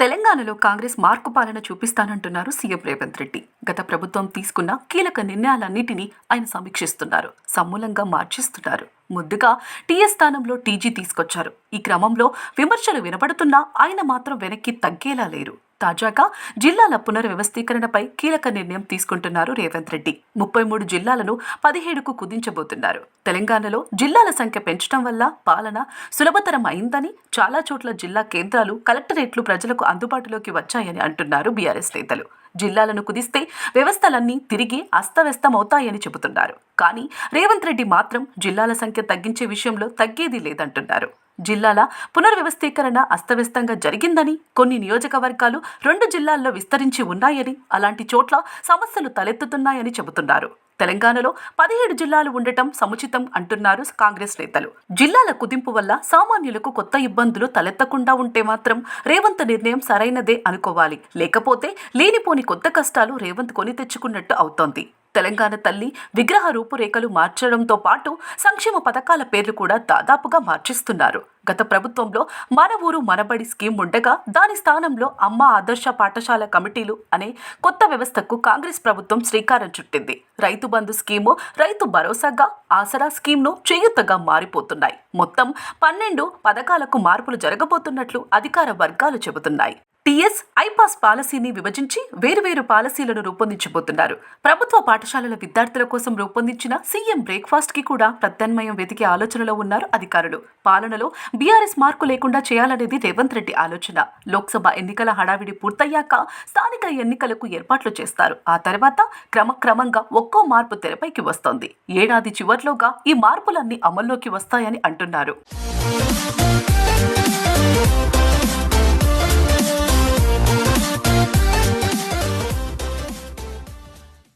తెలంగాణలో కాంగ్రెస్ మార్కు పాలన చూపిస్తానంటున్నారు సీఎం రేవంత్ రెడ్డి. గత ప్రభుత్వం తీసుకున్న కీలక నిర్ణయాలన్నింటినీ ఆయన సమీక్షిస్తున్నారు. సమూలంగా మార్చిస్తున్నారు. ముద్దుగా టీఎస్ స్థానంలో టీజీ తీసుకొచ్చారు. ఈ క్రమంలో విమర్శలు వినపడుతున్నా ఆయన మాత్రం వెనక్కి తగ్గేలా లేరు. తాజాగా జిల్లాల పునర్వ్యవస్థీకరణపై కీలక నిర్ణయం తీసుకుంటున్నారు రేవంత్ రెడ్డి. ముప్పై మూడు జిల్లాలను పదిహేడుకు కుదించబోతున్నారు. తెలంగాణలో జిల్లాల సంఖ్య పెంచడం వల్ల పాలన సులభతరం అయిందని చాలా చోట్ల జిల్లా కేంద్రాలు కలెక్టరేట్లు ప్రజలకు అందుబాటులోకి వచ్చాయని అంటున్నారు బీఆర్ఎస్ నేతలు. జిల్లాలను కుదిస్తే వ్యవస్థలన్నీ తిరిగి అస్తవ్యస్తమవుతాయని చెబుతున్నారు. కానీ రేవంత్ రెడ్డి మాత్రం జిల్లాల సంఖ్య తగ్గించే విషయంలో తగ్గేది లేదంటున్నారు. జిల్లాల పునర్వ్యవస్థీకరణ అస్తవ్యస్తంగా జరిగిందని కొన్ని నియోజకవర్గాలు రెండు జిల్లాల్లో విస్తరించి ఉన్నాయని అలాంటి చోట్ల సమస్యలు తలెత్తుతున్నాయని చెబుతున్నారు. తెలంగాణలో పదిహేడు జిల్లాలు ఉండటం సముచితం అంటున్నారు కాంగ్రెస్ నేతలు. జిల్లాల కుదింపు వల్ల సామాన్యులకు కొత్త ఇబ్బందులు తలెత్తకుండా ఉంటే మాత్రం రేవంత్ నిర్ణయం సరైనదే అనుకోవాలి. లేకపోతే లేనిపోని కొత్త కష్టాలు రేవంత్ కొని తెచ్చుకున్నట్టు అవుతోంది. తెలంగాణ తల్లి విగ్రహ రూపురేఖలు మార్చడంతో పాటు సంక్షేమ పథకాల పేర్లు కూడా దాదాపుగా మార్చిస్తున్నారు. గత ప్రభుత్వంలో మన ఊరు మనబడి స్కీమ్ ఉండగా దాని స్థానంలో అమ్మ ఆదర్శ పాఠశాల కమిటీలు అనే కొత్త వ్యవస్థకు కాంగ్రెస్ ప్రభుత్వం శ్రీకారం చుట్టింది. రైతు బంధు స్కీము రైతు భరోసాగా ఆసరా స్కీమ్ను చేయూతగా మారిపోతున్నాయి. మొత్తం పన్నెండు పథకాలకు మార్పులు జరగబోతున్నట్లు అధికార వర్గాలు చెబుతున్నాయి. టీఎస్ ఐపాస్ పాలసీని విభజించి వేరువేరు పాలసీలను రూపొందించబోతున్నారు. ప్రభుత్వ పాఠశాలల విద్యార్థుల కోసం రూపొందించిన సీఎం బ్రేక్ఫాస్ట్కి కూడా ప్రత్యామ్నాయం వెతికే ఆలోచనలో ఉన్నారు అధికారులు. పాలనలో బీఆర్ఎస్ మార్కు లేకుండా చేయాలనేది రేవంత్ రెడ్డి ఆలోచన. లోక్సభ ఎన్నికల హడావిడి పూర్తయ్యాక స్థానిక ఎన్నికలకు ఏర్పాట్లు చేస్తారు. ఆ తర్వాత క్రమక్రమంగా ఒక్కో మార్పు తెరపైకి వస్తోంది. ఏడాది చివర్లోగా ఈ మార్పులన్నీ అమల్లోకి వస్తాయని అంటున్నారు.